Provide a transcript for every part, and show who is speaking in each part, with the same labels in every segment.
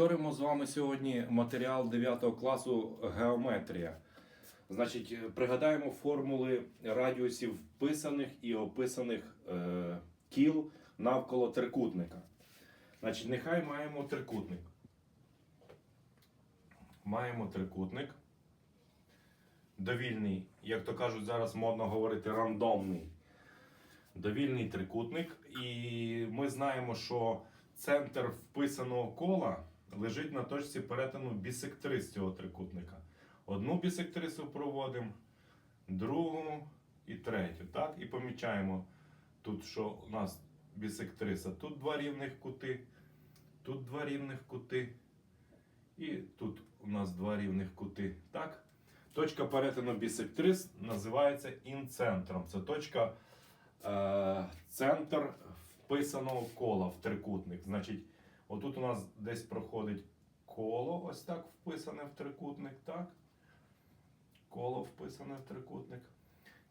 Speaker 1: Повторимо з вами сьогодні матеріал 9 класу геометрія. Значить, е, пригадаємо формули радіусів вписаних і описаних е, кіл навколо трикутника. Значить, нехай маємо трикутник. Маємо трикутник. Довільний, як то кажуть, зараз модно говорити, рандомний. Довільний трикутник. І ми знаємо, що центр вписаного кола лежить на точці перетину бісектриз цього трикутника. Одну бісектрису проводимо, другу і третю. Так? І помічаємо тут, що у нас бісектриса. Тут два рівних кути, тут два рівних кути. І тут у нас два рівних кути. Так? Точка перетину бісектрис називається інцентром. Це точка е, центр вписаного кола в трикутник. Значить, отут у нас десь проходить коло, ось так вписане в трикутник. так? Коло вписане в трикутник.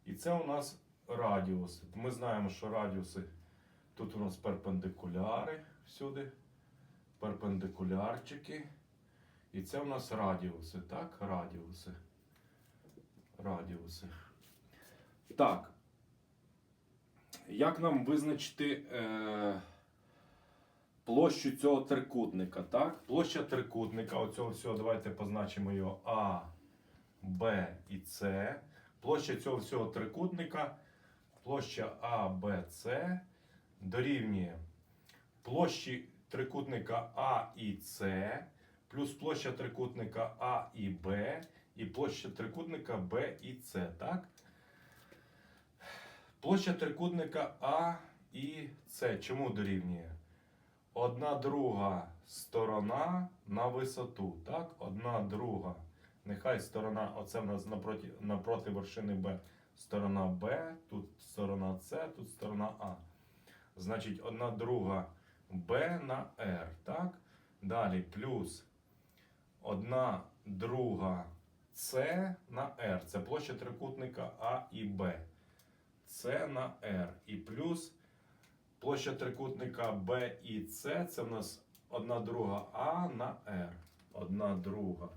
Speaker 1: І це у нас радіуси. Ми знаємо, що радіуси тут у нас перпендикуляри всюди. Перпендикулярчики. І це у нас радіуси, так? Радіуси. Радіуси. Так. Як нам визначити е, площу цього трикутника? Так? Площа трикутника, оцього всього, давайте позначимо його А, Б і С. Площа цього всього трикутника, площа А, Б, С дорівнює площі трикутника А і С, плюс площа трикутника А і Б, і площа трикутника Б і С. Так? Площа трикутника А і С чому дорівнює? Одна друга сторона на висоту. Так? Одна друга. Нехай сторона, оце в нас напроти, напроти вершини Б. Сторона Б, тут сторона С, тут сторона А. Значить, одна друга Б на R. Так? Далі плюс одна друга С на R. Це площа трикутника А і Б. С на R. І плюс площа трикутника B і С це в нас одна друга А на R. Одна друга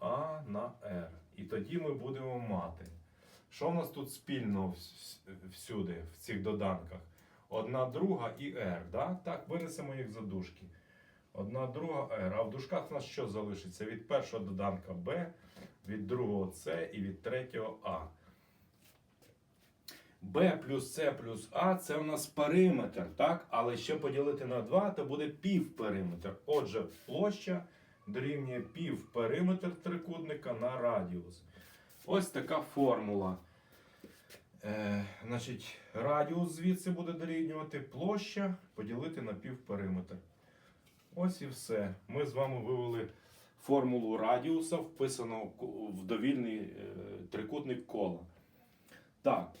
Speaker 1: А на R. І тоді ми будемо мати. Що в нас тут спільно всюди, в цих доданках? Одна друга і R. Да? Так, винесемо їх за дужки. Одна друга R. А в дужках у нас що залишиться? Від першого доданка B, від другого С і від третього А. B плюс С плюс А це у нас периметр, так? Але ще поділити на 2, то буде півпериметр. Отже, площа дорівнює півпериметр трикутника на радіус. Ось така формула. Е, значить, радіус звідси буде дорівнювати площа поділити на півпериметр. Ось і все. Ми з вами вивели формулу радіуса, вписаного ко- в довільний е, трикутник кола. Так.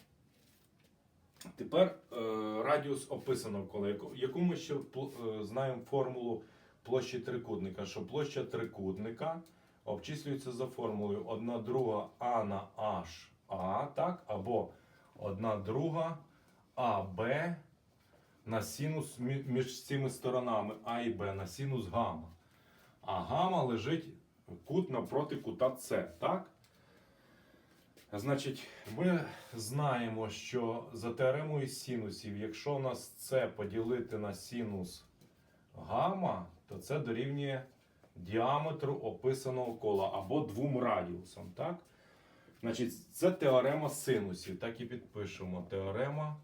Speaker 1: Тепер е, радіус описаного кола, яку, ми ще е, знаємо формулу площі трикутника, що площа трикутника обчислюється за формулою 1 друга А на H А, так? або 1 друга АБ на синус між цими сторонами А і Б на синус гамма. А гамма лежить кут напроти кута С, так? Значить, ми знаємо, що за теоремою синусів, якщо у нас це поділити на синус гамма, то це дорівнює діаметру описаного кола або двом радіусам. Так? Значить, це теорема синусів. Так і підпишемо. Теорема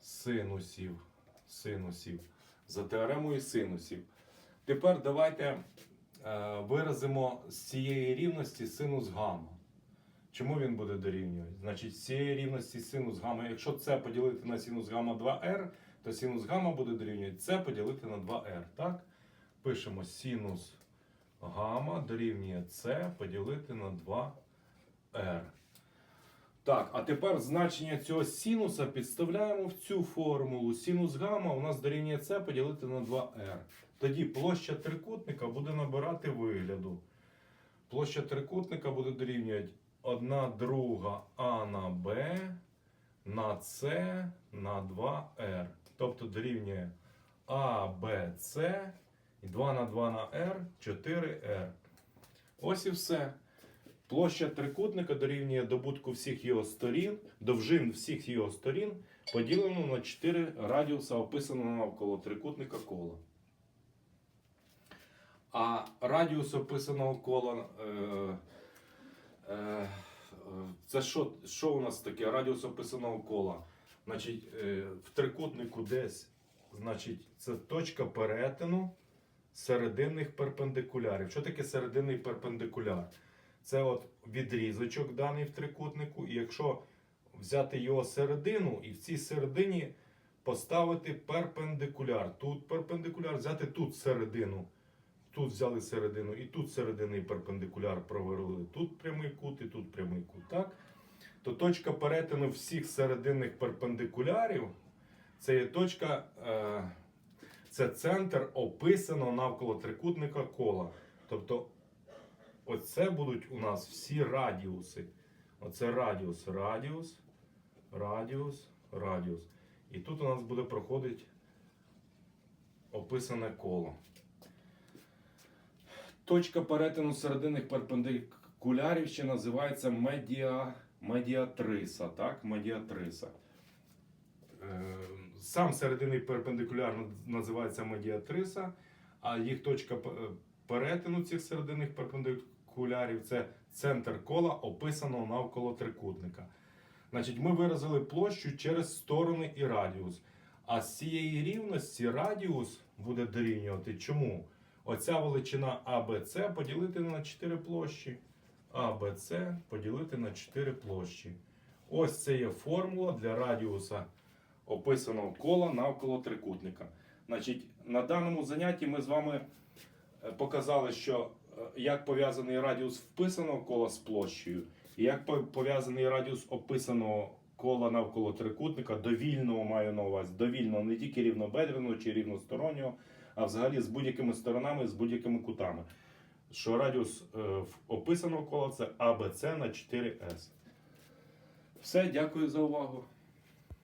Speaker 1: синусів. Синусів. За теоремою синусів. Тепер давайте е, виразимо з цієї рівності синус гамма. Чому він буде дорівнювати? Значить, цієї рівності синус гамма, якщо це поділити на синус гамма 2r, то синус гамма буде дорівнювати це поділити на 2r. Так? Пишемо синус гамма дорівнює це поділити на 2r. Так, а тепер значення цього синуса підставляємо в цю формулу. Синус гамма у нас дорівнює це поділити на 2r. Тоді площа трикутника буде набирати вигляду. Площа трикутника буде дорівнювати 1 друга А на Б на С на 2R. Тобто дорівнює А, Б, С І 2 на 2 на r 4r. Ось і все. Площа трикутника дорівнює добутку всіх його сторін, довжин всіх його сторін, поділено на 4 радіуса, описаного навколо трикутника кола. А радіус описаного кола. Е, е, це що, що у нас таке? Радіус описаного кола. Значить, е, в трикутнику десь, значить, це точка перетину серединних перпендикулярів. Що таке серединний перпендикуляр? Це от відрізочок даний в трикутнику, і якщо взяти його середину і в цій середині поставити перпендикуляр. Тут перпендикуляр, взяти тут середину. Тут взяли середину, і тут серединний перпендикуляр провели. Тут прямий кут, і тут прямий кут. Так? То точка перетину всіх серединних перпендикулярів це є точка, е, це центр описаного навколо трикутника кола. Тобто, оце будуть у нас всі радіуси. Оце радіус, радіус, радіус, радіус. І тут у нас буде проходити описане коло. Точка перетину серединних перпендикулярів ще називається медіа, медіатриса. Так? Медіатриса. Е, Сам серединний перпендикуляр називається медіатриса, а їх точка е, перетину цих серединних перпендикулярів це центр кола, описаного навколо трикутника. Значить, ми виразили площу через сторони і радіус. А з цієї рівності радіус буде дорівнювати. Чому? Оця величина ABC поділити на 4 площі. ABC поділити на 4 площі. Ось це є формула для радіуса описаного кола навколо трикутника. Значить, на даному занятті ми з вами е, показали, що е, як пов'язаний радіус вписаного кола з площею, і як пов'язаний радіус описаного кола навколо трикутника, довільного маю на увазі, довільного не тільки рівнобедреного чи рівностороннього, а взагалі з будь-якими сторонами, з будь-якими кутами. Що радіус е, описаного кола це АБЦ на 4С. Все, дякую за увагу.